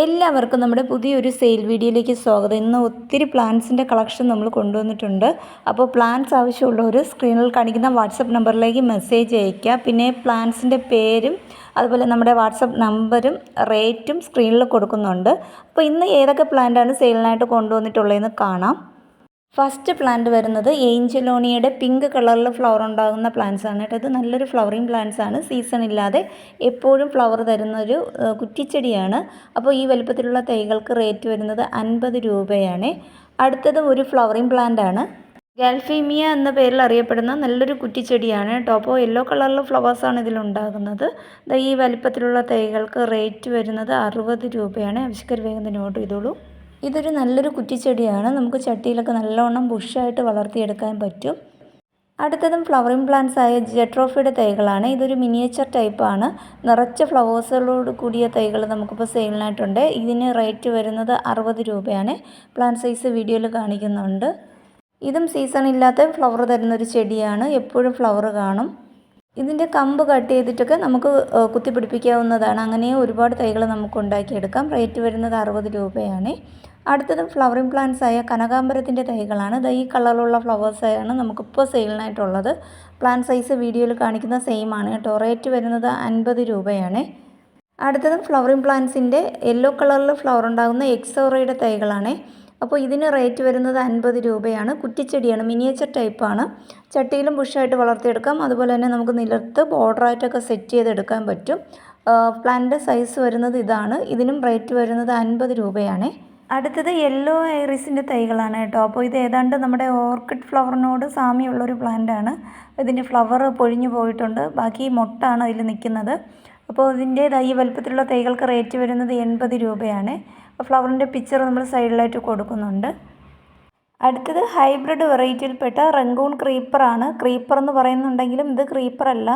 എല്ലാവർക്കും നമ്മുടെ പുതിയൊരു സെയിൽ വീഡിയോയിലേക്ക് സ്വാഗതം. ഇന്ന് ഒത്തിരി പ്ലാൻസിന്റെ കളക്ഷൻ നമ്മൾ കൊണ്ടുവന്നിട്ടുണ്ട്. അപ്പോൾ പ്ലാൻസ് ആവശ്യമുള്ളവർ സ്ക്രീനിൽ കാണിക്കുന്ന വാട്സപ്പ് നമ്പറിലേക്ക് മെസ്സേജ് അയയ്ക്കുക. പിന്നെ പ്ലാൻസിന്റെ പേരും അതുപോലെ നമ്മുടെ വാട്സപ്പ് നമ്പരും റേറ്റും സ്ക്രീനിൽ കൊടുക്കുന്നുണ്ട്. അപ്പോൾ ഇന്ന് ഏതൊക്കെ പ്ലാന്റാണ് സെയിലിനായിട്ട് കൊണ്ടുവന്നിട്ടുള്ളതെന്ന് കാണാം. ഫസ്റ്റ് പ്ലാന്റ് വരുന്നത് ഏഞ്ചലോണിയുടെ പിങ്ക് കളറിൽ ഫ്ലവർ ഉണ്ടാകുന്ന പ്ലാന്റ്സ് ആണ് കേട്ടോ. ഇത് നല്ലൊരു ഫ്ലവറിങ് പ്ലാന്റ്സ് ആണ്. സീസൺ ഇല്ലാതെ എപ്പോഴും ഫ്ലവർ തരുന്നൊരു കുറ്റിച്ചെടിയാണ്. അപ്പോൾ ഈ വലുപ്പത്തിലുള്ള തൈകൾക്ക് റേറ്റ് വരുന്നത് അൻപത് രൂപയാണ്. അടുത്തത് ഒരു ഫ്ലവറിങ് പ്ലാന്റ് ആണ്. ഗാൽഫീമിയ എന്ന പേരിൽ അറിയപ്പെടുന്ന നല്ലൊരു കുറ്റിച്ചെടിയാണ് കേട്ടോ. അപ്പോൾ യെല്ലോ കളറിൽ ഫ്ലവേഴ്സാണ് ഇതിലുണ്ടാകുന്നത് ഈ വലിപ്പത്തിലുള്ള തൈകൾക്ക് റേറ്റ് വരുന്നത് അറുപത് രൂപയാണ്. ആവശ്യക്കാർ വേഗം തന്നെ ഓർഡർ ചെയ്തോളൂ. ഇതൊരു നല്ലൊരു കുറ്റിച്ചെടിയാണ്. നമുക്ക് ചട്ടിയിലൊക്കെ നല്ലവണ്ണം ബുഷായിട്ട് വളർത്തിയെടുക്കാൻ പറ്റും. അടുത്തതും ഫ്ലവറിംഗ് പ്ലാന്റ്സ് ആയ ജെട്രോഫിയുടെ തൈകളാണ്. ഇതൊരു മിനിയേച്ചർ ടൈപ്പാണ്. നിറച്ച ഫ്ലവേഴ്സുകളോട് കൂടിയ തൈകൾ നമുക്കിപ്പോൾ സെയിലിനായിട്ടുണ്ട്. ഇതിന് റേറ്റ് വരുന്നത് അറുപത് രൂപയാണ്. പ്ലാന്റ് സൈസ് വീഡിയോയിൽ കാണിക്കുന്നുണ്ട്. ഇതും സീസൺ ഇല്ലാത്ത ഫ്ലവർ തരുന്നൊരു ചെടിയാണ്. എപ്പോഴും ഫ്ലവർ കാണും. ഇതിന്റെ കമ്പ് കട്ട് ചെയ്തിട്ടൊക്കെ നമുക്ക് കുത്തിപ്പിടിപ്പിക്കാവുന്നതാണ്. അങ്ങനെ ഒരുപാട് തൈകൾ നമുക്ക് ഉണ്ടാക്കിയെടുക്കാം. റേറ്റ് വരുന്നത് അറുപത് രൂപയാണ്. അടുത്തത് ഫ്ലവറിംഗ് പ്ലാന്റ്സ് ആയ കനകാമ്പരത്തിന്റെ തൈകളാണ്. ദാ ഈ കളറിലുള്ള ഫ്ലവേഴ്സാണ് നമുക്കിപ്പോൾ സെയിലിനായിട്ടുള്ളത് പ്ലാന്റ് സൈസ് വീഡിയോയിൽ കാണിക്കുന്ന സെയിം ആണ് കേട്ടോ. റേറ്റ് വരുന്നത് അൻപത് രൂപയാണ്. അടുത്തത് ഫ്ലവറിംഗ് പ്ലാന്റ്സിന്റെ യെല്ലോ കളറിൽ ഫ്ലവർ ഉണ്ടാകുന്ന എക്സോറയുടെ തൈകളാണ്. അപ്പോൾ ഇതിന് റേറ്റ് വരുന്നത് അൻപത് രൂപയാണ്. കുറ്റിച്ചെടിയാണ് മിനിയേച്ചർ ടൈപ്പാണ് ചട്ടിയിലും ബുഷായിട്ട് വളർത്തിയെടുക്കാം. അതുപോലെ തന്നെ നമുക്ക് നിലത്ത് ബോർഡറായിട്ടൊക്കെ സെറ്റ് ചെയ്തെടുക്കാൻ പറ്റും. പ്ലാന്റ് സൈസ് വരുന്നത് ഇതാണ്. ഇതിനും റേറ്റ് വരുന്നത് അൻപത് രൂപയാണ്. അടുത്തത് യെല്ലോ ഐറിസിന്റെ തൈകളാണ് കേട്ടോ. അപ്പോൾ ഇത് ഏതാണ്ട് നമ്മുടെ ഓർക്കിഡ് ഫ്ലവറിനോട് സാമ്യമുള്ളൊരു ആണ്. ഇതിന്റെ ഫ്ലവർ പൊഴിഞ്ഞു പോയിട്ടുണ്ട്. ബാക്കി മൊട്ടാണ് അതിൽ നിൽക്കുന്നത്. അപ്പോൾ ഇതിന്റെ ഈ വലുപ്പത്തിലുള്ള തൈകൾക്ക് റേറ്റ് വരുന്നത് എൺപത് രൂപയാണ്. ഫ്ലവറിന്റെ പിക്ചർ നമ്മൾ സൈഡിലായിട്ട് കൊടുക്കുന്നുണ്ട്. അടുത്തത് ഹൈബ്രിഡ് വെറൈറ്റിയിൽപ്പെട്ട റംഗൂൺ ക്രീപ്പറാണ് ക്രീപ്പർ എന്ന് പറയുന്നുണ്ടെങ്കിലും ഇത് ക്രീപ്പറല്ല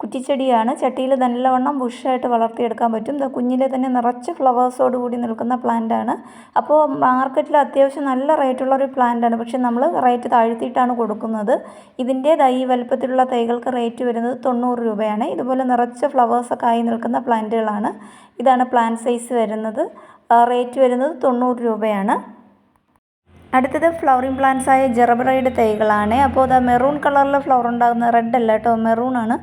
കുറ്റിച്ചെടിയാണ്. ചട്ടിയിൽ നല്ലവണ്ണം ബുഷായിട്ട് വളർത്തിയെടുക്കാൻ പറ്റും. ദാ കുഞ്ഞിലെ തന്നെ നിറച്ച് ഫ്ലവേഴ്സോട് കൂടി നിൽക്കുന്ന പ്ലാന്റാണ്. അപ്പോൾ മാർക്കറ്റിൽ അത്യാവശ്യം നല്ല റേറ്റുള്ള ഒരു പ്ലാന്റാണ്. പക്ഷെ നമ്മൾ റേറ്റ് താഴ്ത്തിയിട്ടാണ് കൊടുക്കുന്നത്. ഇതിന്റെ ഈ വലുപ്പത്തിലുള്ള തൈകൾക്ക് റേറ്റ് വരുന്നത് തൊണ്ണൂറ് രൂപയാണ്. ഇതുപോലെ നിറച്ച് ഫ്ലവേഴ്സൊക്കെ ആയി നിൽക്കുന്ന പ്ലാന്റുകളാണ്. ഇതാണ് പ്ലാന്റ് സൈസ് വരുന്നത്. റേറ്റ് വരുന്നത് തൊണ്ണൂറ് രൂപയാണ്. അടുത്തത് ഫ്ലവറിംഗ് പ്ലാന്റ്സ് ആയ ജെറബറയുടെ തൈകളാണ്. അപ്പോൾ അത് മെറൂൺ കളറിൽ ഫ്ലവർ ഉണ്ടാകുന്ന റെഡ് അല്ല കേട്ടോ മെറൂൺ ആണ്.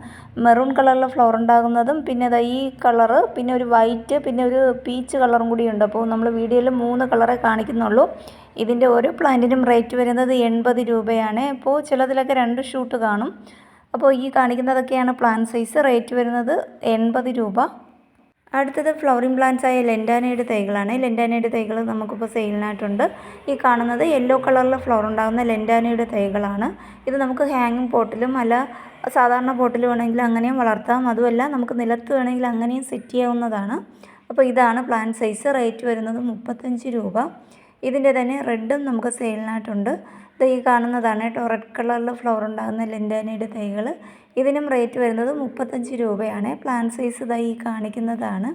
മെറൂൺ കളറിൽ ഫ്ലവർ ഉണ്ടാകുന്നതും പിന്നെ അത് ഈ കളറ് പിന്നെ ഒരു വൈറ്റ് പിന്നെ ഒരു പീച്ച് കളറും കൂടി ഉണ്ട്. അപ്പോൾ നമ്മൾ വീഡിയോയിൽ മൂന്ന് കളറേ കാണിക്കുന്നുള്ളൂ. ഇതിന്റെ ഓരോ പ്ലാന്റിനും റേറ്റ് വരുന്നത് എൺപത് രൂപയാണ്. അപ്പോൾ ചിലതിലൊക്കെ രണ്ട് ഷൂട്ട് കാണും. അപ്പോൾ ഈ കാണിക്കുന്നതൊക്കെയാണ് പ്ലാന്റ് സൈസ് റേറ്റ് വരുന്നത് എൺപത് രൂപ. അടുത്തത് ഫ്ലവറിംഗ് പ്ലാന്റ്സ് ആയ ലെൻഡാനയുടെ തൈകളാണ്. ലെൻഡാനയുടെ തൈകൾ നമുക്കിപ്പോൾ സെയിലിനായിട്ടുണ്ട് ഈ കാണുന്നത് യെല്ലോ കളറിൽ ഫ്ലവർ ഉണ്ടാകുന്ന ലെൻഡാനയുടെ തൈകളാണ്. ഇത് നമുക്ക് ഹാങ്ങിങ് പോട്ടിലും അല്ല സാധാരണ പോട്ടിൽ വേണമെങ്കിൽ അങ്ങനെയും വളർത്താം. അതുമല്ല നമുക്ക് നിലത്ത് വേണമെങ്കിൽ അങ്ങനെയും സെറ്റ് ചെയ്യാവുന്നതാണ്. അപ്പോൾ ഇതാണ് പ്ലാന്റ് സൈസ് റേറ്റ് വരുന്നത് മുപ്പത്തഞ്ച് രൂപ. ഇതിന്റെ തന്നെ റെഡും നമുക്ക് സെയിലിനായിട്ടുണ്ട് ഈ കാണുന്നതാണ്. കേട്ടോ റെഡ് കളറിൽ ഫ്ലവർ ഉണ്ടാകുന്ന ലെൻഡാനയുടെ തൈകൾ ഇതിനും റേറ്റ് വരുന്നത് മുപ്പത്തഞ്ച് രൂപയാണ്. പ്ലാൻ സൈസ് ഈ കാണിക്കുന്നതാണ്.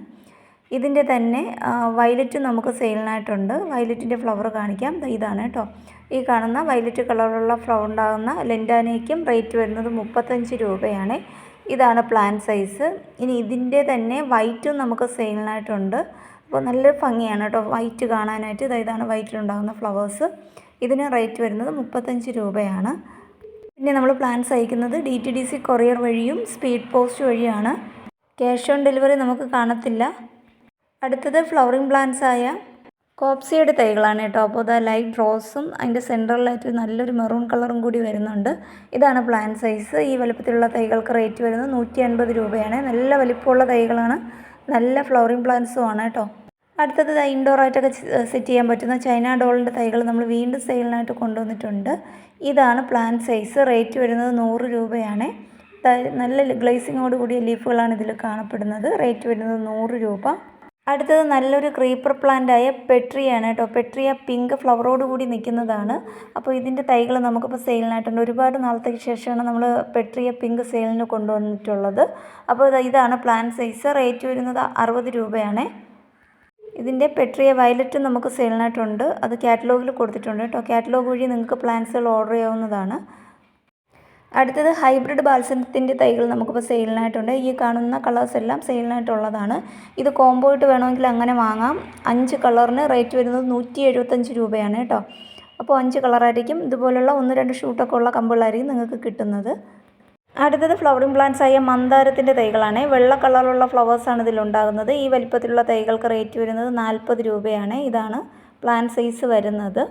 ഇതിന്റെ തന്നെ വയലറ്റ് നമുക്ക് സെയിലിനായിട്ടുണ്ട് വയലറ്റിന്റെ ഫ്ലവർ കാണിക്കാം. ഇതാണ് കേട്ടോ. ഈ കാണുന്ന വയലറ്റ് കളറിലുള്ള ഫ്ലവർ ഉണ്ടാകുന്ന ലെൻഡാനയ്ക്കും റേറ്റ് വരുന്നത് മുപ്പത്തഞ്ച് രൂപയാണ്. ഇതാണ് പ്ലാൻ സൈസ് ഇനി ഇതിന്റെ തന്നെ വൈറ്റും നമുക്ക് സെയിലിനായിട്ടുണ്ട് അപ്പോൾ നല്ല ഭംഗിയാണ് കേട്ടോ വൈറ്റ് കാണാനായിട്ട്. ഇതാ ഇതാണ് വൈറ്റിലുണ്ടാകുന്ന ഫ്ലവേഴ്സ് ഇതിന് റേറ്റ് വരുന്നത് മുപ്പത്തഞ്ച് രൂപയാണ്. പിന്നെ നമ്മൾ പ്ലാൻസ് അയക്കുന്നത് D T D C courier വഴിയും സ്പീഡ് പോസ്റ്റ് വഴിയാണ്. ക്യാഷ് ഓൺ ഡെലിവറി നമുക്ക് കാണത്തില്ല. അടുത്തത് ഫ്ലവറിംഗ് പ്ലാന്റ്സായ കോപ്സിയുടെ തൈകളാണ് കേട്ടോ. അപ്പോൾ അത് ലൈറ്റ് റോസും അതിന്റെ സെന്ററിലായിട്ട് നല്ലൊരു മെറൂൺ കളറും കൂടി വരുന്നുണ്ട്. ഇതാണ് പ്ലാൻ സൈസ്. ഈ വലുപ്പത്തിലുള്ള തൈകൾക്ക് റേറ്റ് വരുന്നത് നൂറ്റി രൂപയാണ്. നല്ല വലിപ്പമുള്ള തൈകളാണ്. നല്ല ഫ്ലവറിംഗ് പ്ലാന്റ്സും ആണ് കേട്ടോ. അടുത്തത് ഇൻഡോർ ആയിട്ടൊക്കെ സെറ്റ് ചെയ്യാൻ പറ്റുന്ന ചൈന ഡോളിന്റെ തൈകൾ നമ്മൾ വീണ്ടും സെയിലിനായിട്ട് കൊണ്ടുവന്നിട്ടുണ്ട്. ഇതാണ് പ്ലാന്റ് സൈസ് റേറ്റ് വരുന്നത് നൂറ് രൂപയാണ്. നല്ല ഗ്ലേസിങ്ങോട് കൂടിയ ലീഫുകളാണ് ഇതിൽ കാണപ്പെടുന്നത്. റേറ്റ് വരുന്നത് നൂറ് രൂപ. അടുത്തത് നല്ലൊരു ക്രീപ്പർ പ്ലാന്റ് ആയ പെട്രിയാണ് കേട്ടോ പെട്രിയ പിങ്ക് ഫ്ലവറോട് കൂടി നിൽക്കുന്നതാണ് അപ്പോൾ ഇതിന്റെ തൈകൾ നമുക്കിപ്പോൾ സെയിലിനായിട്ടുണ്ട് ഒരുപാട് നാളത്തേക്ക് ശേഷമാണ് നമ്മൾ പെട്രിയ പിങ്ക് സെയിലിന് കൊണ്ടുവന്നിട്ടുള്ളത്. അപ്പോൾ ഇതാണ് പ്ലാന്റ് സൈസ് റേറ്റ് വരുന്നത് അറുപത് രൂപയാണ്. ഇതിന്റെ പെട്രിയ വയലറ്റ് നമുക്ക് സെയിലിനായിട്ടുണ്ട് അത് കാറ്റലോഗിൽ കൊടുത്തിട്ടുണ്ട് കേട്ടോ. കാറ്റലോഗ് വഴി നിങ്ങൾക്ക് പ്ലാന്റ്സുകൾ ഓർഡർ ചെയ്യാവുന്നതാണ്. അടുത്തത് ഹൈബ്രിഡ് ബാൽസത്തിന്റെ തൈകൾ നമുക്കിപ്പോൾ സെയിലിനായിട്ടുണ്ട് ഈ കാണുന്ന കളേഴ്സ് എല്ലാം സെയിലിനായിട്ടുള്ളതാണ് ഇത് കോംബോ ആയിട്ട് വേണമെങ്കിൽ അങ്ങനെ വാങ്ങാം. അഞ്ച് കളറിന് റേറ്റ് വരുന്നത് നൂറ്റി എഴുപത്തഞ്ച് രൂപയാണ് കേട്ടോ. അപ്പോൾ അഞ്ച് കളറായിരിക്കും. ഇതുപോലുള്ള ഒന്ന് രണ്ട് ഷൂട്ടൊക്കെ ഉള്ള കമ്പുകളായിരിക്കും നിങ്ങൾക്ക് കിട്ടുന്നത്. അടുത്തത് ഫ്ലവറിംഗ് പ്ലാന്റ്സ് ആയ മന്ദാരത്തിന്റെ തൈകളാണ്. വെള്ള കളറുള്ള ഫ്ലവേഴ്സാണ് ഇതിലുണ്ടാകുന്നത്. ഈ വലിപ്പത്തിലുള്ള തൈകൾക്ക് റേറ്റ് വരുന്നത് നാൽപ്പത് രൂപയാണ്. ഇതാണ് പ്ലാന്റ് സൈസ് വരുന്നത്.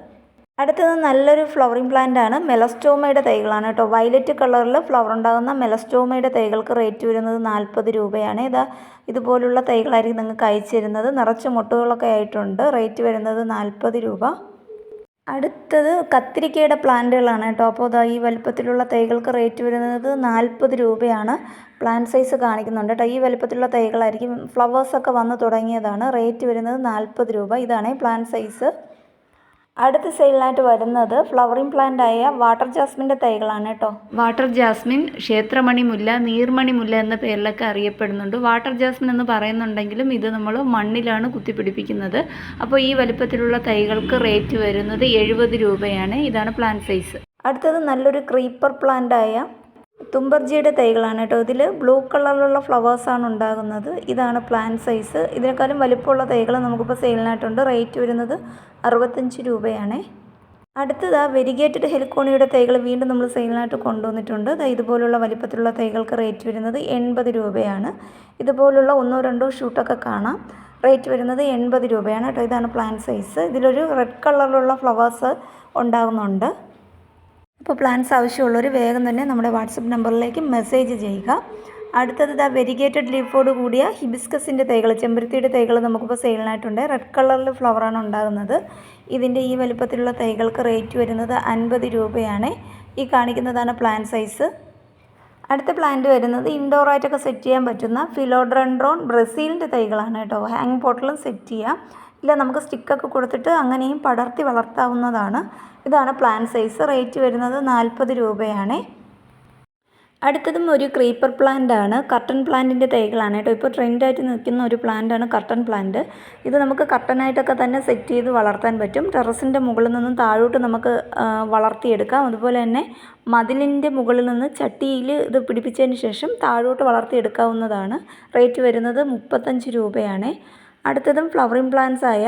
അടുത്തത് നല്ലൊരു ഫ്ലവറിംഗ് പ്ലാന്റ് ആണ്. മെലസ്റ്റോമയുടെ തൈകളാണ് കേട്ടോ. വയലറ്റ് കളറിൽ ഫ്ലവർ ഉണ്ടാകുന്ന മെലസ്റ്റോമയുടെ തൈകൾക്ക് റേറ്റ് വരുന്നത് നാൽപ്പത് രൂപയാണ്. ഇതാ ഇതുപോലുള്ള തൈകളായിരിക്കും നിങ്ങൾക്ക് അയച്ചു തരുന്നത്. നിറച്ച് മുട്ടുകളൊക്കെ ആയിട്ടുണ്ട്. റേറ്റ് വരുന്നത് നാൽപ്പത് രൂപ. അടുത്തത് കത്തിരിക്കയുടെ പ്ലാന്റുകളാണ് കേട്ടോ. അപ്പോൾ ഇതാ ഈ വലുപ്പത്തിലുള്ള തൈകൾക്ക് റേറ്റ് വരുന്നത് നാൽപ്പത് രൂപയാണ്. പ്ലാന്റ് സൈസ് കാണിക്കുന്നുണ്ട് കേട്ടോ. ഈ വലുപ്പത്തിലുള്ള തൈകളായിരിക്കും. ഫ്ലവേഴ്സൊക്കെ വന്ന് തുടങ്ങിയതാണ്. റേറ്റ് വരുന്നത് നാൽപ്പത് രൂപ. ഇതാണ് പ്ലാന്റ് സൈസ്. അടുത്ത സെയിലിനായിട്ട് വരുന്നത് ഫ്ലവറിംഗ് പ്ലാന്റ് ആയ വാട്ടർ ജാസ്മിന്റെ തൈകളാണ് കേട്ടോ. വാട്ടർ ജാസ്മിൻ ക്ഷേത്രമണി മുല്ല നീർമണി മുല്ല എന്ന പേരിലൊക്കെ അറിയപ്പെടുന്നുണ്ട്. വാട്ടർ ജാസ്മിൻ എന്ന് പറയുന്നുണ്ടെങ്കിലും ഇത് നമ്മൾ മണ്ണിലാണ് കുത്തിപ്പിടിപ്പിക്കുന്നത്. അപ്പോൾ ഈ വലിപ്പത്തിലുള്ള തൈകൾക്ക് റേറ്റ് വരുന്നത് എഴുപത് രൂപയാണ്. ഇതാണ് പ്ലാന്റ് സൈസ് അടുത്തത് നല്ലൊരു ക്രീപ്പർ പ്ലാന്റ് ആയ തുമ്പർജിയുടെ തൈകളാണ് കേട്ടോ. ഇതിൽ ബ്ലൂ കളറിലുള്ള ഫ്ലവേഴ്സാണ് ഉണ്ടാകുന്നത്. ഇതാണ് പ്ലാന്റ് സൈസ് ഇതിനേക്കാളും വലിപ്പമുള്ള തൈകൾ നമുക്കിപ്പോൾ സെയിലിനായിട്ടുണ്ട് റേറ്റ് വരുന്നത് അറുപത്തഞ്ച് രൂപയാണേ. അടുത്തത് ആ വെരിഗേറ്റഡ് ഹെലിക്കോണിയുടെ തൈകൾ വീണ്ടും നമ്മൾ സെയിലിനായിട്ട് കൊണ്ടുവന്നിട്ടുണ്ട്. ഇതുപോലുള്ള വലിപ്പത്തിലുള്ള തൈകൾക്ക് റേറ്റ് വരുന്നത് എൺപത് രൂപയാണ്. ഇതുപോലുള്ള ഒന്നോ രണ്ടോ ഷൂട്ടൊക്കെ കാണാം. റേറ്റ് വരുന്നത് എൺപത് രൂപയാണ് കേട്ടോ. ഇതാണ് പ്ലാന്റ് സൈസ് ഇതിലൊരു റെഡ് കളറിലുള്ള ഫ്ലവേഴ്സ് ഉണ്ടാകുന്നുണ്ട്. അപ്പോൾ പ്ലാൻസ് ആവശ്യമുള്ളവർ വേഗം തന്നെ നമ്മുടെ വാട്സപ്പ് നമ്പറിലേക്ക് മെസ്സേജ് ചെയ്യുക. അടുത്തത് ഇതാ വെരിഗേറ്റഡ് ലീഫോട് കൂടിയ ഹിബിസ്കസിന്റെ തൈകൾ ചെമ്പരത്തിയുടെ തൈകൾ നമുക്കിപ്പോൾ സെയിലിനായിട്ടുണ്ട് റെഡ് കളറിൽ ഫ്ലവറാണ് ഉണ്ടാകുന്നത്. ഇതിന്റെ ഈ വലുപ്പത്തിലുള്ള തൈകൾക്ക് റേറ്റ് വരുന്നത് അൻപത് രൂപയാണ്. ഈ കാണിക്കുന്നതാണ് പ്ലാൻ സൈസ് അടുത്ത പ്ലാന്റ് വരുന്നത് ഇൻഡോറായിട്ടൊക്കെ സെറ്റ് ചെയ്യാൻ പറ്റുന്ന ഫിലോഡ്രൻഡ്രോൺ ബ്രസീലിന്റെ തൈകളാണ് കേട്ടോ. ഹാങ് പോട്ടിലും സെറ്റ് ചെയ്യാം. ഇല്ല നമുക്ക് സ്റ്റിക്കൊക്കെ കൊടുത്തിട്ട് അങ്ങനെയും പടർത്തി വളർത്താവുന്നതാണ്. ഇതാണ് പ്ലാൻ സൈസ് റേറ്റ് വരുന്നത് നാൽപ്പത് രൂപയാണ്. അടുത്തതും ഒരു ക്രീപ്പർ പ്ലാന്റ് ആണ്. കർട്ടൺ പ്ലാന്റിന്റെ തൈകളാണ് കേട്ടോ. ഇപ്പോൾ ട്രെൻഡായിട്ട് നിൽക്കുന്ന ഒരു പ്ലാന്റ് ആണ് കർട്ടൺ പ്ലാന്റ് ഇത് നമുക്ക് കർട്ടനായിട്ടൊക്കെ തന്നെ സെറ്റ് ചെയ്ത് വളർത്താൻ പറ്റും. ടെറസിന്റെ മുകളിൽ നിന്നും താഴോട്ട് നമുക്ക് വളർത്തിയെടുക്കാം. അതുപോലെ തന്നെ മതിലിന്റെ മുകളിൽ നിന്ന് ചട്ടിയിൽ ഇത് പിടിപ്പിച്ചതിന് ശേഷം താഴോട്ട് വളർത്തിയെടുക്കാവുന്നതാണ്. റേറ്റ് വരുന്നത് മുപ്പത്തഞ്ച് രൂപയാണ്. അടുത്തതും ഫ്ലവറിംഗ് പ്ലാന്റ്സ് ആയ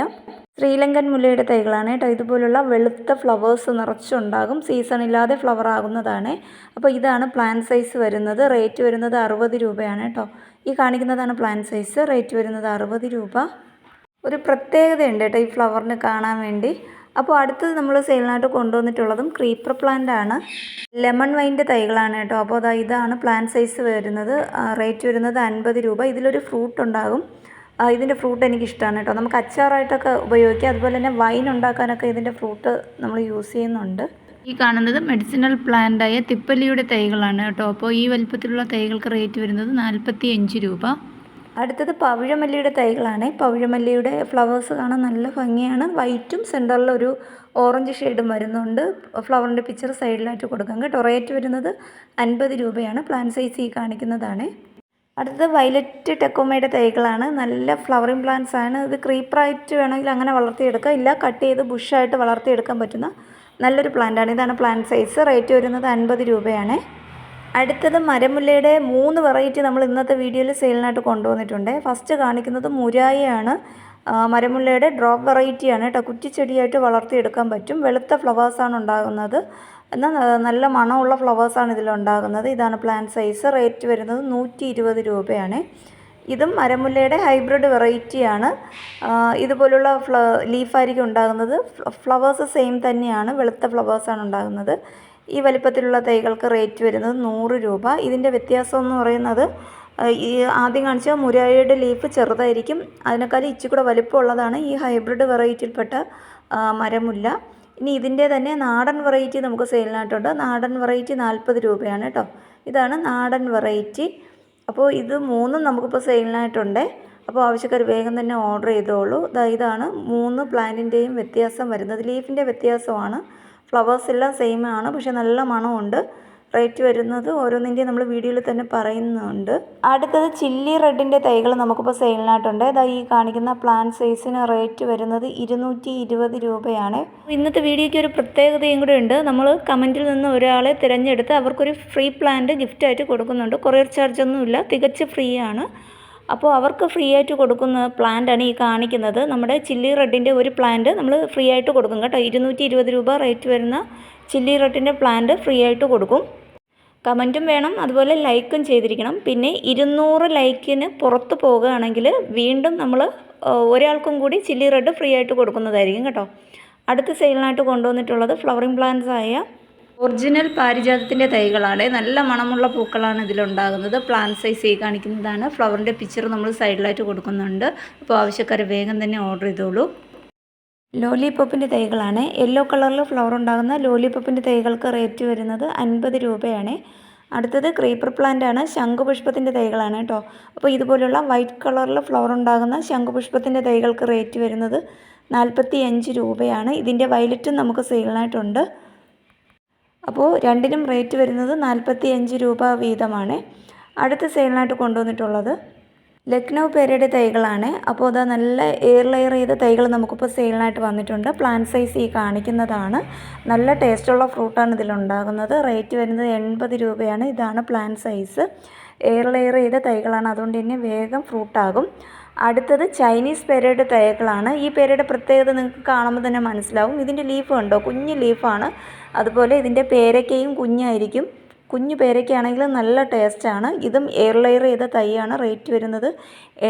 ശ്രീലങ്കൻ മുല്ലയുടെ തൈകളാണ് കേട്ടോ. ഇതുപോലുള്ള വെളുത്ത ഫ്ലവേഴ്സ് നിറച്ചുണ്ടാകും. സീസൺ ഇല്ലാതെ ഫ്ലവർ ആകുന്നതാണ്. അപ്പോൾ ഇതാണ് പ്ലാന്റ് സൈസ് വരുന്നത്. റേറ്റ് വരുന്നത് അറുപത് രൂപയാണ് കേട്ടോ. ഈ കാണിക്കുന്നതാണ് പ്ലാന്റ് സൈസ് റേറ്റ് വരുന്നത് അറുപത് രൂപ. ഒരു പ്രത്യേകതയുണ്ട് കേട്ടോ ഈ ഫ്ലവറിന് കാണാൻ വേണ്ടി. അപ്പോൾ അടുത്തത് നമ്മൾ സെയിലിനായിട്ട് കൊണ്ടുവന്നിട്ടുള്ളതും ക്രീപ്പർ പ്ലാന്റ് ആണ്. ലെമൺ വൈന്റെ തൈകളാണ് കേട്ടോ. അപ്പോൾ അതാ ഇതാണ് പ്ലാന്റ് സൈസ് വരുന്നത്. റേറ്റ് വരുന്നത് അൻപത് രൂപ. ഇതിലൊരു ഫ്രൂട്ട് ഉണ്ടാകും. ഇതിന്റെ ഫ്രൂട്ട് എനിക്കിഷ്ടമാണ് കേട്ടോ. നമുക്ക് അച്ചാറായിട്ടൊക്കെ ഉപയോഗിക്കാം. അതുപോലെ തന്നെ വൈൻ ഉണ്ടാക്കാനൊക്കെ ഇതിന്റെ ഫ്രൂട്ട് നമ്മൾ യൂസ് ചെയ്യുന്നുണ്ട്. ഈ കാണുന്നത് മെഡിസിനൽ പ്ലാന്റായ തിപ്പല്ലിയുടെ തൈകളാണ് കേട്ടോ. അപ്പോൾ ഈ വലിപ്പത്തിലുള്ള തൈകൾക്ക് റേറ്റ് വരുന്നത് നാൽപ്പത്തി അഞ്ച് രൂപ. അടുത്തത് പവിഴമല്ലിയുടെ തൈകളാണ്. പവിഴമല്ലിയുടെ ഫ്ലവേഴ്സ് കാണാൻ നല്ല ഭംഗിയാണ്. വൈറ്റും സെന്ററിൽ ഒരു ഓറഞ്ച് ഷെയ്ഡും വരുന്നുണ്ട്. ഫ്ലവറിന്റെ പിക്ചർ സൈഡിലായിട്ട് കൊടുക്കാം കേട്ടോ. റേറ്റ് വരുന്നത് അൻപത് രൂപയാണ്. പ്ലാൻ സൈസ് ഈ കാണിക്കുന്നതാണ്. അടുത്തത് വയലറ്റ് ടെക്കോമയുടെ തൈകളാണ്. നല്ല ഫ്ലവറിങ് പ്ലാന്റ്സ് ആണ്. ഇത് ക്രീപ്പറായിട്ട് വേണമെങ്കിൽ അങ്ങനെ വളർത്തിയെടുക്കാം. ഇല്ല കട്ട് ചെയ്ത് ബുഷായിട്ട് വളർത്തിയെടുക്കാൻ പറ്റുന്ന നല്ലൊരു പ്ലാന്റാണ് ഇതാണ് പ്ലാന്റ് സൈസ് റേറ്റ് വരുന്നത് അൻപത് രൂപയാണ്. അടുത്തത് മരമുല്ലയുടെ മൂന്ന് വെറൈറ്റി നമ്മൾ ഇന്നത്തെ വീഡിയോയിൽ സെയിലിനായിട്ട് കൊണ്ടുവന്നിട്ടുണ്ട്. ഫസ്റ്റ് കാണിക്കുന്നത് മുരായയാണ്. മരമുല്ലയുടെ ഡ്രോപ്പ് വെറൈറ്റിയാണ് കേട്ടോ കുറ്റിച്ചെടിയായിട്ട് വളർത്തിയെടുക്കാൻ പറ്റും. വെളുത്ത ഫ്ലവേഴ്സാണ് ഉണ്ടാകുന്നത്. എന്നാൽ നല്ല മണമുള്ള ഫ്ലവേഴ്സാണ് ഇതിലുണ്ടാകുന്നത്. ഇതാണ് പ്ലാന്റ് സൈസ് റേറ്റ് വരുന്നത് നൂറ്റി ഇരുപത് രൂപയാണ്. ഇതും മരമുല്ലയുടെ ഹൈബ്രിഡ് വെറൈറ്റിയാണ് ഇതുപോലുള്ള ഫ്ല ലീഫായിരിക്കും ഉണ്ടാകുന്നത്. ഫ്ലവേഴ്സ് സെയിം തന്നെയാണ്. വെളുത്ത ഫ്ലവേഴ്സാണ് ഉണ്ടാകുന്നത്. ഈ വലിപ്പത്തിലുള്ള തൈകൾക്ക് റേറ്റ് വരുന്നത് നൂറ് രൂപ. ഇതിന്റെ വ്യത്യാസം എന്ന് പറയുന്നത് ഈ ആദ്യം കാണിച്ച മുരായയുടെ ലീഫ് ചെറുതായിരിക്കും. അതിനേക്കാൾ ഇച്ചിരി കൂടെ വലിപ്പമുള്ളതാണ് ഈ ഹൈബ്രിഡ് വെറൈറ്റിയിൽപ്പെട്ട മരമുല്ല. ഇനി ഇതിന്റെ തന്നെ നാടൻ വെറൈറ്റി നമുക്ക് സെയിലിനായിട്ടുണ്ട് നാടൻ വെറൈറ്റി നാൽപ്പത് രൂപയാണ് കേട്ടോ. ഇതാണ് നാടൻ വെറൈറ്റി. അപ്പോൾ ഇത് മൂന്നും നമുക്കിപ്പോൾ സെയിലിനായിട്ടുണ്ട് അപ്പോൾ ആവശ്യക്കാർ വേഗം തന്നെ ഓർഡർ ചെയ്തോളൂ. ഇതാണ് മൂന്ന് പ്ലാന്റിന്റെയും വ്യത്യാസം വരുന്നത്. ലീഫിന്റെ വ്യത്യാസമാണ്. ഫ്ലവേഴ്സ് എല്ലാം സെയിം ആണ് പക്ഷേ നല്ല മണമുണ്ട്. റേറ്റ് വരുന്നത് ഓരോന്നിന്റെയും നമ്മൾ വീഡിയോയിൽ തന്നെ പറയുന്നുണ്ട്. അടുത്തത് ചില്ലി റെഡിന്റെ തൈകൾ നമുക്കിപ്പോൾ സെയിലിനായിട്ടുണ്ട് ഇതാ ഈ കാണിക്കുന്ന പ്ലാൻ സൈസിന് റേറ്റ് വരുന്നത് ഇരുന്നൂറ്റി ഇരുപത് രൂപയാണ് ഇന്നത്തെ വീഡിയോയ്ക്ക് ഒരു പ്രത്യേകതയും കൂടെ ഉണ്ട്. നമ്മൾ കമന്റിൽ നിന്ന് ഒരാളെ തിരഞ്ഞെടുത്ത് അവർക്കൊരു ഫ്രീ പ്ലാന്റ് ഗിഫ്റ്റായിട്ട് കൊടുക്കുന്നുണ്ട്. കൊറിയർ ചാർജ് ഒന്നുമില്ല തികച്ച് ഫ്രീ ആണ്. അപ്പോൾ അവർക്ക് ഫ്രീ ആയിട്ട് കൊടുക്കുന്ന പ്ലാന്റാണ് ഈ കാണിക്കുന്നത്. നമ്മുടെ ചില്ലി റെഡിന്റെ ഒരു പ്ലാന്റ് നമ്മൾ ഫ്രീ ആയിട്ട് കൊടുക്കും കേട്ടോ. ഇരുന്നൂറ്റി രൂപ റേറ്റ് വരുന്ന ചില്ലി റെഡിന്റെ പ്ലാന്റ് ഫ്രീ ആയിട്ട് കൊടുക്കും. കമന്റും വേണം അതുപോലെ ലൈക്കും ചെയ്തിരിക്കണം. പിന്നെ ഇരുന്നൂറ് ലൈക്കിന് പുറത്ത് പോകുകയാണെങ്കിൽ വീണ്ടും നമ്മൾ ഒരാൾക്കും കൂടി ചില്ലി റെഡ് ഫ്രീ ആയിട്ട് കൊടുക്കുന്നതായിരിക്കും കേട്ടോ. അടുത്ത സെയിലിനായിട്ട് കൊണ്ടുവന്നിട്ടുള്ളത് ഫ്ലവറിങ് പ്ലാന്റ്സ് ആയ ഒറിജിനൽ പാരിജാതത്തിന്റെ തൈകളാണ്. നല്ല മണമുള്ള പൂക്കളാണ് ഇതിലുണ്ടാകുന്നത്. പ്ലാന്റ് സൈസ് ഈ കാണിക്കുന്നതാണ്. ഫ്ലവറിന്റെ പിക്ചർ നമ്മൾ സൈഡിലായിട്ട് കൊടുക്കുന്നുണ്ട്. അപ്പോൾ ആവശ്യക്കാർ വേഗം തന്നെ ഓർഡർ ചെയ്തോളൂ. ലോലിപോപ്പിന്റെ തൈകളാണ്. യെല്ലോ കളറിൽ ഫ്ലവർ ഉണ്ടാകുന്ന ലോലിപോപ്പിന്റെ തൈകൾക്ക് റേറ്റ് വരുന്നത് അൻപത് രൂപയാണ്. അടുത്തത് ക്രീപ്പർ പ്ലാന്റ് ആണ്. ശംഖുപുഷ്പത്തിന്റെ തൈകളാണ് കേട്ടോ. അപ്പോൾ ഇതുപോലുള്ള വൈറ്റ് കളറിൽ ഫ്ലവർ ഉണ്ടാകുന്ന ശംഖുപുഷ്പത്തിന്റെ തൈകൾക്ക് റേറ്റ് വരുന്നത് നാൽപ്പത്തി അഞ്ച് രൂപയാണ്. ഇതിന്റെ വയലറ്റും നമുക്ക് സെയിലിനായിട്ടുണ്ട് അപ്പോൾ രണ്ടിനും റേറ്റ് വരുന്നത് നാൽപ്പത്തി അഞ്ച് രൂപ വീതമാണ്. അടുത്ത സെയിലിനായിട്ട് കൊണ്ടുവന്നിട്ടുള്ളത്. ലക്നൗ പേരയുടെ തൈകളാണ്. അപ്പോൾ അതാ നല്ല എയർ ലെയർ ചെയ്ത തൈകൾ നമുക്കിപ്പോൾ സെയിലിനായിട്ട് വന്നിട്ടുണ്ട്. പ്ലാന്റ് സൈസ് ഈ കാണിക്കുന്നതാണ്. നല്ല ടേസ്റ്റുള്ള ഫ്രൂട്ടാണ് ഇതിലുണ്ടാകുന്നത്. റേറ്റ് വരുന്നത് എൺപത് രൂപയാണ്. ഇതാണ് പ്ലാന്റ് സൈസ് എയർ ലെയർ ചെയ്ത തൈകളാണ്. അതുകൊണ്ട് തന്നെ വേഗം ഫ്രൂട്ടാകും അടുത്തത് ചൈനീസ് പേരയുടെ തൈകളാണ്. ഈ പേരയുടെ പ്രത്യേകത നിങ്ങൾക്ക് കാണുമ്പോൾ തന്നെ മനസ്സിലാവും. ഇതിന്റെ ലീഫ് ഉണ്ടോ കുഞ്ഞ് ലീഫാണ് അതുപോലെ ഇതിന്റെ പേരയ്ക്കയും കുഞ്ഞായിരിക്കും. കുഞ്ഞു പേരയ്ക്കാണെങ്കിൽ നല്ല ടേസ്റ്റാണ്. ഇതും എയർ ലെയർ ചെയ്ത തൈയാണ്. റേറ്റ് വരുന്നത്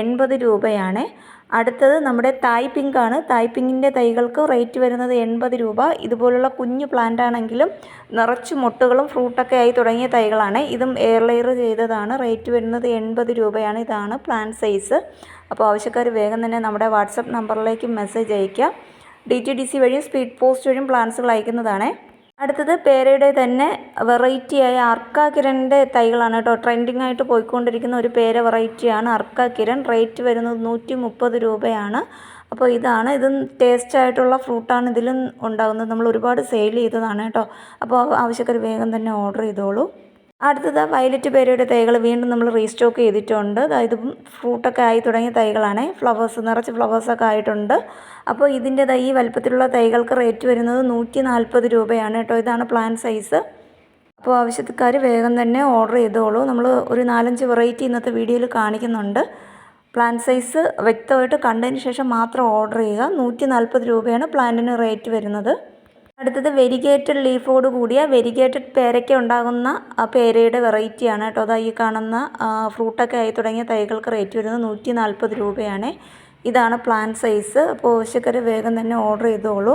എൺപത് രൂപയാണ്. അടുത്തത് നമ്മുടെ തായ് പിങ്ക് ആണ്. തായ് പിങ്കിന്റെ തൈകൾക്ക് റേറ്റ് വരുന്നത് എൺപത് രൂപ. ഇതുപോലുള്ള കുഞ്ഞു പ്ലാന്റ് ആണെങ്കിലും നിറച്ച് മുട്ടുകളും ഫ്രൂട്ടൊക്കെ ആയി തുടങ്ങിയ തൈകളാണ്. ഇതും എയർ ലെയർ ചെയ്തതാണ്. റേറ്റ് വരുന്നത് എൺപത് രൂപയാണ്. ഇതാണ് പ്ലാന്റ് സൈസ് അപ്പോൾ ആവശ്യക്കാർ വേഗം തന്നെ നമ്മുടെ വാട്സപ്പ് നമ്പറിലേക്ക് മെസ്സേജ് അയയ്ക്കുക. ഡി ടി ഡി സി വഴിയും സ്പീഡ് പോസ്റ്റ് വഴിയും പ്ലാൻസുകൾ അയക്കുന്നതാണ്. അടുത്തത് പേരയുടെ തന്നെ വെറൈറ്റിയായ അർക്ക തൈകളാണ് കേട്ടോ. ട്രെൻഡിങ് ആയിട്ട് പോയിക്കൊണ്ടിരിക്കുന്ന ഒരു പേര വെറൈറ്റിയാണ് അർക്ക കിരൺ. റേറ്റ് വരുന്നത് നൂറ്റി മുപ്പത് രൂപയാണ്. അപ്പോൾ ഇതാണ് ഇതും ടേസ്റ്റ് ആയിട്ടുള്ള ഫ്രൂട്ടാണ് ഇതിലും ഉണ്ടാകുന്നത്. നമ്മൾ ഒരുപാട് സെയിൽ ചെയ്തതാണ് കേട്ടോ. അപ്പോൾ ആവശ്യക്കാർ വേഗം തന്നെ ഓർഡർ ചെയ്തോളൂ. അടുത്തത് വയലറ്റ് പേരയുടെ തൈകൾ വീണ്ടും നമ്മൾ റീസ്റ്റോക്ക് ചെയ്തിട്ടുണ്ട്. അതായത് ഫ്രൂട്ടൊക്കെ ആയി തുടങ്ങിയ തൈകളാണ്. ഫ്ലവേഴ്സ് നിറച്ച് ഫ്ലവേഴ്സൊക്കെ ആയിട്ടുണ്ട്. അപ്പോൾ ഇതിന്റെ ഈ വലുപ്പത്തിലുള്ള തൈകൾക്ക് റേറ്റ് വരുന്നത് നൂറ്റി നാൽപ്പത് രൂപയാണ് കേട്ടോ. ഇതാണ് പ്ലാൻ സൈസ്. അപ്പോൾ ആവശ്യക്കാർ വേഗം തന്നെ ഓർഡർ ചെയ്തോളൂ. നമ്മൾ ഒരു നാലഞ്ച് വെറൈറ്റി ഇന്നത്തെ വീഡിയോയിൽ കാണിക്കുന്നുണ്ട്. പ്ലാൻ സൈസ് വ്യക്തമായിട്ട് കണ്ടതിന് ശേഷം മാത്രം ഓർഡർ ചെയ്യുക. നൂറ്റി നാൽപ്പത് രൂപയാണ് പ്ലാന്റിന് റേറ്റ് വരുന്നത്. അടുത്തത് വെരിഗേറ്റഡ് ലീഫോട് കൂടിയ വെരിഗേറ്റഡ് പേരയ്ക്ക ഉണ്ടാകുന്ന പേരയുടെ വെറൈറ്റിയാണ് കേട്ടോ. അതാ ഈ കാണുന്ന ഫ്രൂട്ടൊക്കെ ആയി തുടങ്ങിയ തൈകൾക്ക് റേറ്റ് വരുന്നത് നൂറ്റി രൂപയാണ്. ഇതാണ് പ്ലാൻ സൈസ് അപ്പോൾ ആവശ്യക്കാർ വേഗം തന്നെ ഓർഡർ ചെയ്തോളൂ.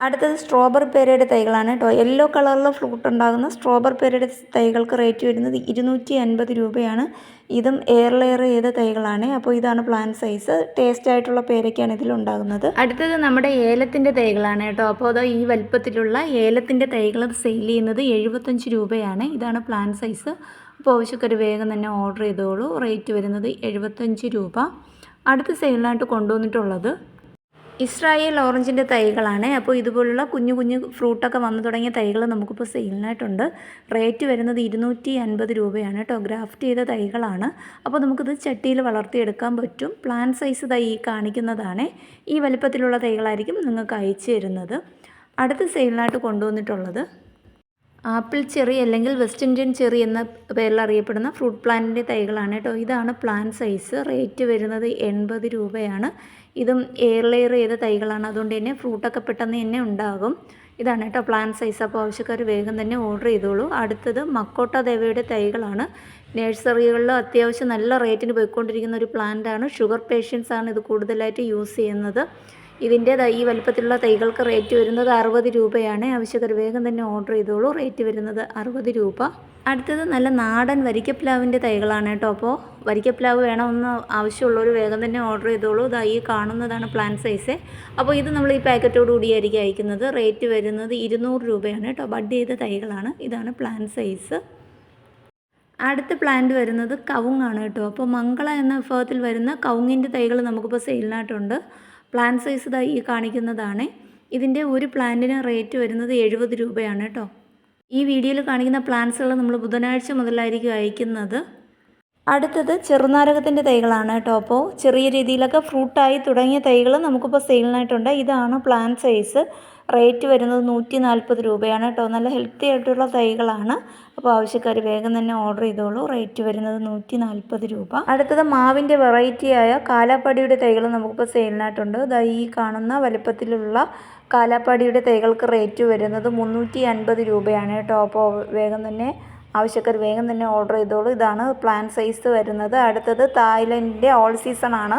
അടുത്തത് സ്ട്രോബെറി പേരയുടെ തൈകളാണ് കേട്ടോ. യെല്ലോ കളറിൽ ഫ്രൂട്ട് ഉണ്ടാകുന്ന സ്ട്രോബെറി പേരയുടെ തൈകൾക്ക് റേറ്റ് വരുന്നത് ഇരുന്നൂറ്റി അൻപത് രൂപയാണ്. ഇതും എയർ ലെയർ ചെയ്ത തൈകളാണ്. അപ്പോൾ ഇതാണ് പ്ലാൻ സൈസ് ടേസ്റ്റ് ആയിട്ടുള്ള പേരയ്ക്കാണ് ഇതിലുണ്ടാകുന്നത് അടുത്തത് നമ്മുടെ ഏലത്തിന്റെ തൈകളാണ് കേട്ടോ. അപ്പോൾ അത് ഈ വലുപ്പത്തിലുള്ള ഏലത്തിന്റെ തൈകൾ സെയിൽ ചെയ്യുന്നത് എഴുപത്തഞ്ച് രൂപയാണ്. ഇതാണ് പ്ലാൻ സൈസ് അപ്പോൾ ആവശ്യക്കാർ വേഗം തന്നെ ഓർഡർ ചെയ്തോളൂ. റേറ്റ് വരുന്നത് എഴുപത്തഞ്ച് രൂപ. അടുത്ത സെയിലിനായിട്ട് കൊണ്ടുവന്നിട്ടുള്ളത് ഇസ്രായേൽ ഓറഞ്ചിന്റെ തൈകളാണ്. അപ്പോൾ ഇതുപോലുള്ള കുഞ്ഞു കുഞ്ഞു ഫ്രൂട്ടൊക്കെ വന്നു തുടങ്ങിയ തൈകൾ നമുക്കിപ്പോൾ സെയിലിനായിട്ടുണ്ട്. റേറ്റ് വരുന്നത് ഇരുന്നൂറ്റി അൻപത് രൂപയാണ് കേട്ടോ. ഗ്രാഫ്റ്റ് ചെയ്ത തൈകളാണ്. അപ്പോൾ നമുക്കിത് ചട്ടിയിൽ വളർത്തിയെടുക്കാൻ പറ്റും. പ്ലാൻ സൈസ് തൈ കാണിക്കുന്നതാണ്. ഈ വലിപ്പത്തിലുള്ള തൈകളായിരിക്കും നിങ്ങൾക്ക് അയച്ചു തരുന്നത്. അടുത്ത സെയിലിനായിട്ട് കൊണ്ടുവന്നിട്ടുള്ളത് ആപ്പിൾ ചെറി അല്ലെങ്കിൽ വെസ്റ്റ് ഇന്ത്യൻ ചെറി എന്ന പേരിൽ അറിയപ്പെടുന്ന ഫ്രൂട്ട് പ്ലാന്റിന്റെ തൈകളാണ് കേട്ടോ. ഇതാണ് പ്ലാൻ സൈസ്. റേറ്റ് വരുന്നത് എൺപത് രൂപയാണ്. ഇതും എയർ ലെയർ ചെയ്ത തൈകളാണ്. അതുകൊണ്ട് തന്നെ ഫ്രൂട്ടൊക്കെ പെട്ടെന്ന് തന്നെ ഉണ്ടാകും. ഇതാണ് കേട്ടോ പ്ലാൻ സൈസ് അപ്പോൾ ആവശ്യക്കാർ വേഗം തന്നെ ഓർഡർ ചെയ്തോളൂ. അടുത്തത് മക്കോട്ട ദേവയുടെ തൈകളാണ്. നഴ്സറികളിൽ അത്യാവശ്യം നല്ല റേറ്റിന് പോയിക്കൊണ്ടിരിക്കുന്ന ഒരു പ്ലാന്റാണ് ഷുഗർ പേഷ്യൻസ് ആണ് ഇത് കൂടുതലായിട്ട് യൂസ് ചെയ്യുന്നത്. ഇതിന്റെ ഈ വലുപ്പത്തിലുള്ള തൈകൾക്ക് റേറ്റ് വരുന്നത് അറുപത് രൂപയാണ്. ആവശ്യക്കാർ വേഗം തന്നെ ഓർഡർ ചെയ്തോളൂ. റേറ്റ് വരുന്നത് അറുപത് രൂപ. അടുത്തത് നല്ല നാടൻ വരിക്കപ്ലാവിന്റെ തൈകളാണ് കേട്ടോ. അപ്പോൾ വരിക്കപ്ലാവ് വേണമെന്ന് ആവശ്യമുള്ളവർ വേഗം തന്നെ ഓർഡർ ചെയ്തോളൂ. ഇതാ ഈ കാണുന്നതാണ് പ്ലാൻ സൈസ് അപ്പോൾ ഇത് നമ്മൾ ഈ പാക്കറ്റോട് കൂടിയായിരിക്കും അയക്കുന്നത്. റേറ്റ് വരുന്നത് ഇരുന്നൂറ് രൂപയാണ് കേട്ടോ. ബഡ് ചെയ്ത തൈകളാണ്. ഇതാണ് പ്ലാൻ സൈസ് അടുത്ത പ്ലാന്റ് വരുന്നത് കവുങ്ങാണ് കേട്ടോ. അപ്പോൾ മംഗള എന്ന വിഭവത്തിൽ വരുന്ന കവുങ്ങിന്റെ തൈകൾ നമുക്കിപ്പോൾ സെയിലിനായിട്ടുണ്ട് പ്ലാൻ സൈസ് ഈ കാണിക്കുന്നതാണ്. ഇതിന്റെ ഒരു പ്ലാന്റിന് റേറ്റ് വരുന്നത് എഴുപത് രൂപയാണ് കേട്ടോ ഈ വീഡിയോയിൽ കാണിക്കുന്ന പ്ലാന്റ്സുകൾ നമ്മൾ ബുധനാഴ്ച മുതലായിരിക്കും അയക്കുന്നത്. അടുത്തത് ചെറുനാരകത്തിന്റെ തൈകളാണ് കേട്ടോ അപ്പോൾ ചെറിയ രീതിയിലൊക്കെ ഫ്രൂട്ടായി തുടങ്ങിയ തൈകൾ നമുക്കിപ്പോൾ സെയിലിനായിട്ടുണ്ട് ഇതാണ് പ്ലാൻ സൈസ് റേറ്റ് വരുന്നത് നൂറ്റി നാൽപ്പത് രൂപയാണ് കേട്ടോ. നല്ല ഹെൽത്തി ആയിട്ടുള്ള തൈകളാണ്. അപ്പോൾ ആവശ്യക്കാർ വേഗം തന്നെ ഓർഡർ ചെയ്തോളൂ. റേറ്റ് വരുന്നത് നൂറ്റി നാൽപ്പത് രൂപ. അടുത്തത് മാവിന്റെ വെറൈറ്റിയായ കാലാപ്പാടിയുടെ തൈകൾ നമുക്കിപ്പോൾ സെയിലിനായിട്ടുണ്ട് ഇതാ ഈ കാണുന്ന വലുപ്പത്തിലുള്ള കാലാപ്പാടിയുടെ തൈകൾക്ക് റേറ്റ് വരുന്നത് മുന്നൂറ്റി അൻപത് രൂപയാണ് കേട്ടോ. അപ്പോൾ വേഗം തന്നെ ആവശ്യക്കാർ വേഗം തന്നെ ഓർഡർ ചെയ്തോളൂ. ഇതാണ് പ്ലാൻ സൈസ് വരുന്നത്. അടുത്തത് തായ്ലൻഡിന്റെ ഓൾ സീസൺ ആണ്.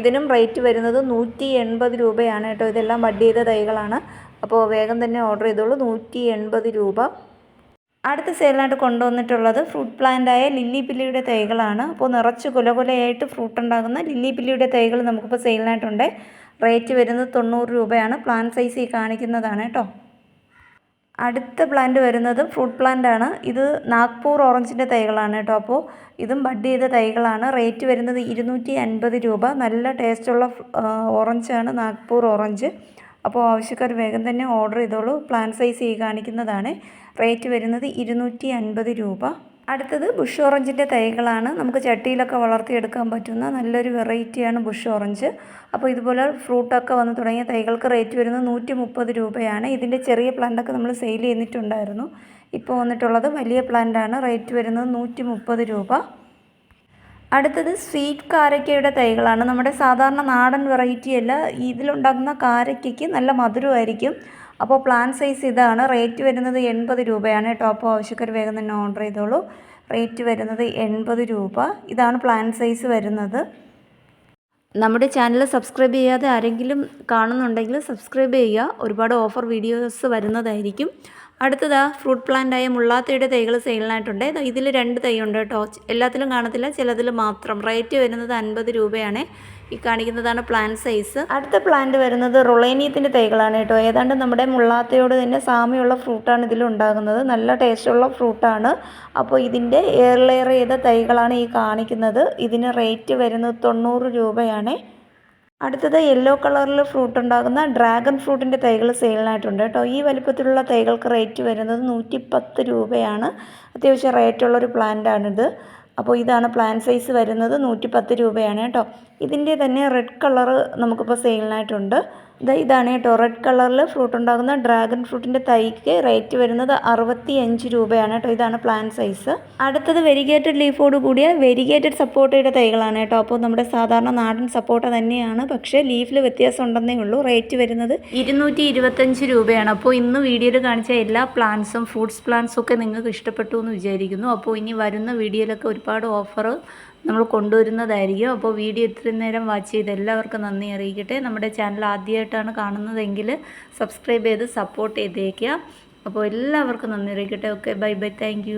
ഇതിനും റേറ്റ് വരുന്നത് നൂറ്റി എൺപത് രൂപയാണ് കേട്ടോ. ഇതെല്ലാം ബഡ് ചെയ്ത തൈകളാണ്. അപ്പോൾ വേഗം തന്നെ ഓർഡർ ചെയ്തോളൂ. നൂറ്റി എൺപത് രൂപ. അടുത്ത സെയിലായിട്ട് കൊണ്ടുവന്നിട്ടുള്ളത് ഫ്രൂട്ട് പ്ലാന്റായ ലില്ലി പില്ലിയുടെ തൈകളാണ്. അപ്പോൾ നിറച്ച് കുല കുലയായിട്ട് ഫ്രൂട്ട് ഉണ്ടാകുന്ന ലില്ലി പില്ലിയുടെ തൈകൾ നമുക്കിപ്പോൾ സെയിലിനായിട്ടുണ്ട്. റേറ്റ് വരുന്നത് തൊണ്ണൂറ് രൂപയാണ്. പ്ലാൻ സൈസ് ഈ കാണിക്കുന്നതാണ് കേട്ടോ. അടുത്ത പ്ലാന്റ് വരുന്നത് ഫ്രൂട്ട് പ്ലാന്റ് ആണ് ഇത് നാഗ്പൂർ ഓറഞ്ചിന്റെ തൈകളാണ് കേട്ടോ. അപ്പോൾ ഇതും ബഡ് ചെയ്ത തൈകളാണ്. റേറ്റ് വരുന്നത് ഇരുന്നൂറ്റി അൻപത് രൂപ. നല്ല ടേസ്റ്റുള്ള ഓറഞ്ചാണ് നാഗ്പൂർ ഓറഞ്ച്. അപ്പോൾ ആവശ്യക്കാർ വേഗം തന്നെ ഓർഡർ ചെയ്തോളൂ. പ്ലാൻ സൈസ് ഈ കാണിക്കുന്നതാണ്. റേറ്റ് വരുന്നത് ഇരുന്നൂറ്റി അൻപത് രൂപ. അടുത്തത് ബുഷ് ഓറഞ്ചിന്റെ തൈകളാണ്. നമുക്ക് ചട്ടിയിലൊക്കെ വളർത്തിയെടുക്കാൻ പറ്റുന്ന നല്ലൊരു വെറൈറ്റിയാണ് ബുഷ് ഓറഞ്ച്. അപ്പോൾ ഇതുപോലെ ഫ്രൂട്ടൊക്കെ വന്ന് തുടങ്ങിയ തൈകൾക്ക് റേറ്റ് വരുന്നത് നൂറ്റി മുപ്പത് രൂപയാണ്. ഇതിന്റെ ചെറിയ പ്ലാന്റൊക്കെ നമ്മൾ സെയിൽ ചെയ്തിട്ടുണ്ടായിരുന്നു. ഇപ്പോൾ വന്നിട്ടുള്ളത് വലിയ പ്ലാന്റാണ്. റേറ്റ് വരുന്നത് നൂറ്റി മുപ്പത് രൂപ. അടുത്തത് സ്വീറ്റ് കാരക്കയുടെ തൈകളാണ്. നമ്മുടെ സാധാരണ നാടൻ വെറൈറ്റി അല്ല. ഇതിലുണ്ടാകുന്ന കാരക്കയ്ക്ക് നല്ല മധുരമായിരിക്കും. അപ്പോൾ പ്ലാൻ സൈസ് ഇതാണ്. റേറ്റ് വരുന്നത് എൺപത് രൂപയാണ്. അപ്പോൾ ആവശ്യക്കാർ വേഗം തന്നെ ഓർഡർ ചെയ്തോളൂ. റേറ്റ് വരുന്നത് എൺപത് രൂപ. ഇതാണ് പ്ലാൻ സൈസ് വരുന്നത്. നമ്മുടെ ചാനൽ സബ്സ്ക്രൈബ് ചെയ്യാതെ ആരെങ്കിലും കാണുന്നുണ്ടെങ്കിൽ സബ്സ്ക്രൈബ് ചെയ്യുക. ഒരുപാട് ഓഫർ വീഡിയോസ് വരുന്നതായിരിക്കും. അടുത്തതാ ഫ്രൂട്ട് പ്ലാന്റായ മുള്ളാത്തയുടെ തൈകൾ സെയിലിനായിട്ടുണ്ട് ഇതിൽ രണ്ട് തൈ ഉണ്ട് കേട്ടോ. എല്ലാത്തിലും കാണത്തില്ല. ചിലതിൽ മാത്രം. റേറ്റ് വരുന്നത് അൻപത് രൂപയാണ്. ഈ കാണിക്കുന്നതാണ് പ്ലാന്റ് സൈസ് അടുത്ത പ്ലാന്റ് വരുന്നത് റൊളേനിയത്തിന്റെ തൈകളാണ് കേട്ടോ. ഏതാണ്ട് നമ്മുടെ മുള്ളാത്തയോട് തന്നെ സാമ്യമുള്ള ഫ്രൂട്ടാണ് ഇതിൽ ഉണ്ടാകുന്നത്. നല്ല ടേസ്റ്റുള്ള ഫ്രൂട്ടാണ് അപ്പോൾ ഇതിന്റെ എയർ ലെയർ ചെയ്ത തൈകളാണ് ഈ കാണിക്കുന്നത്? ഇതിന് റേറ്റ് വരുന്നത് തൊണ്ണൂറ് രൂപയാണ്. അടുത്തത് യെല്ലോ കളറിൽ ഫ്രൂട്ട് ഉണ്ടാകുന്ന ഡ്രാഗൺ ഫ്രൂട്ടിന്റെ തൈകൾ സെയിലിനായിട്ടുണ്ട് കേട്ടോ. ഈ വലിപ്പത്തിലുള്ള തൈകൾക്ക് റേറ്റ് വരുന്നത് നൂറ്റി പത്ത് രൂപയാണ്. അത്യാവശ്യം റേറ്റുള്ളൊരു പ്ലാന്റാണിത് അപ്പോൾ ഇതാണ് പ്ലാൻ സൈസ് വരുന്നത് നൂറ്റി പത്ത് രൂപയാണ് കേട്ടോ. ഇതിന്റെ തന്നെ റെഡ് കളറ് നമുക്കിപ്പോൾ സെയിലിനായിട്ടുണ്ട് ഇതാണ് കേട്ടോ. റെഡ് കളറിൽ ഫ്രൂട്ട് ഉണ്ടാകുന്ന ഡ്രാഗൺ ഫ്രൂട്ടിന്റെ തൈക്ക് റേറ്റ് വരുന്നത് അറുപത്തി അഞ്ച് രൂപയാണ് കേട്ടോ. ഇതാണ് പ്ലാൻ സൈസ് അടുത്തത് വെരിഗേറ്റഡ് ലീഫോട് കൂടിയ വെരിഗേറ്റഡ് സപ്പോർട്ടയുടെ തൈകളാണ് കേട്ടോ. അപ്പോൾ നമ്മുടെ സാധാരണ നാടൻ സപ്പോർട്ട തന്നെയാണ്. പക്ഷേ ലീഫിൽ വ്യത്യാസം ഉണ്ടെന്നേ ഉള്ളൂ. റേറ്റ് വരുന്നത് ഇരുന്നൂറ്റി ഇരുപത്തഞ്ച് രൂപയാണ്. അപ്പോൾ ഇന്ന് വീഡിയോയിൽ കാണിച്ച എല്ലാ പ്ലാന്റ്സും ഫ്രൂട്ട്സ് പ്ലാന്റ്സും ഒക്കെ നിങ്ങൾക്ക് ഇഷ്ടപ്പെട്ടു എന്ന് വിചാരിക്കുന്നു. അപ്പോൾ ഇനി വരുന്ന വീഡിയോയിലൊക്കെ ഒരുപാട് ഓഫർ നമ്മൾ കൊണ്ടുവരുന്നതായിരിക്കും. അപ്പോൾ വീഡിയോ ഇത്രയും നേരം വാച്ച് ചെയ്ത് എല്ലാവർക്കും നന്ദി അറിയിക്കട്ടെ. നമ്മുടെ ചാനൽ ആദ്യമായിട്ടാണ് കാണുന്നതെങ്കിൽ സബ്സ്ക്രൈബ് ചെയ്ത് സപ്പോർട്ട് ചെയ്തേക്കുക. അപ്പോൾ എല്ലാവർക്കും നന്ദി അറിയിക്കട്ടെ. Okay bye bye thank